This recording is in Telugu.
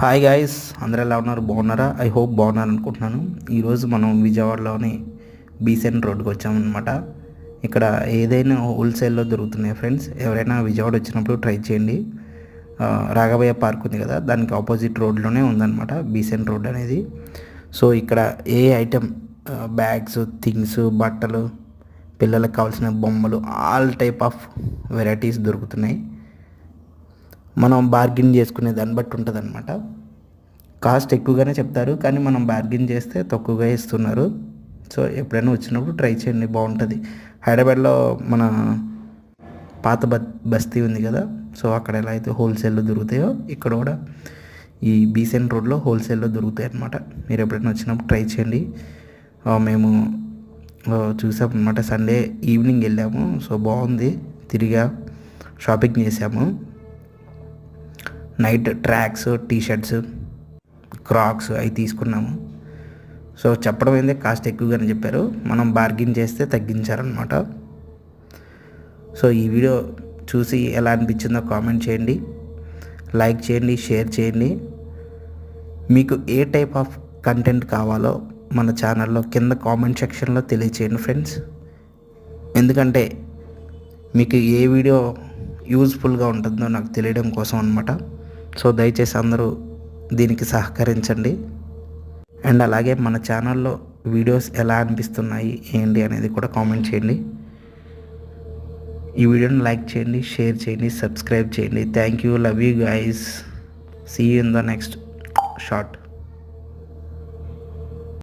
హాయ్ గాయస్ అందరూ ఎలా ఉన్నారు? బాగున్నారా? ఐ హోప్ బాగున్నారు అనుకుంటున్నాను. ఈరోజు మనం విజయవాడలోని బీసెంట్ రోడ్కి వచ్చామన్నమాట. ఇక్కడ ఏదైనా హోల్సేల్లో దొరుకుతున్నాయి ఫ్రెండ్స్ ఎవరైనా విజయవాడ వచ్చినప్పుడు ట్రై చేయండి. రాఘవయ్య పార్క్ ఉంది కదా దానికి ఆపోజిట్ రోడ్లోనే ఉందన్నమాట బీసెంట్ రోడ్ అనేది. సో ఇక్కడ ఏ ఐటెం బ్యాగ్స్ థింగ్స్ బట్టలు పిల్లలకు కావాల్సిన బొమ్మలు ఆల్ టైప్ ఆఫ్ వెరైటీస్ దొరుకుతున్నాయి. మనం బార్గిన్ చేసుకునే దాన్ని బట్టి ఉంటుంది అనమాట కాస్ట్ ఎక్కువగానే చెప్తారు కానీ మనం బార్గిన్ చేస్తే తక్కువగా ఇస్తున్నారు. సో ఎప్పుడైనా వచ్చినప్పుడు ట్రై చేయండి బాగుంటుంది. హైదరాబాద్లో మన పాత బ బస్తీ ఉంది కదా సో అక్కడ ఎలా అయితే హోల్సేల్లో దొరుకుతాయో ఇక్కడ కూడా ఈ బీసెన్ రోడ్లో హోల్సేల్లో దొరుకుతాయి అన్నమాట మీరు ఎప్పుడైనా వచ్చినప్పుడు ట్రై చేయండి. మేము చూసాం అనమాట సండే ఈవినింగ్ వెళ్ళాము సో బాగుంది. తిరిగా షాపింగ్ చేసాము. Night tracks T shirts crocs అవి తీసుకున్నాము. సో చెప్పడం ఏందే కాస్ట్ ఎక్కువగానే చెప్పారు. మనం బార్గిన్ చేస్తే తగ్గించారనమాట సో ఈ వీడియో చూసి ఎలా అనిపించిందో కామెంట్ చేయండి. లైక్ చేయండి షేర్ చేయండి. మీకు ఏ టైప్ ఆఫ్ కంటెంట్ కావాలో మన ఛానల్లో కింద కామెంట్ సెక్షన్లో తెలియచేయండి ఫ్రెండ్స్. ఎందుకంటే మీకు ఏ వీడియో యూజ్ఫుల్గా ఉంటుందో నాకు తెలియడం కోసం అనమాట సో దయచేసి అందరూ దీనికి సహకరించండి. అండ్ అలాగే మన ఛానల్లో వీడియోస్ ఎలా అనిపిస్తున్నాయి ఏంటి అనేది కూడా కామెంట్ చేయండి. ఈ వీడియోని లైక్ చేయండి షేర్ చేయండి సబ్స్క్రైబ్ చేయండి. Thank you love you guys see in the next short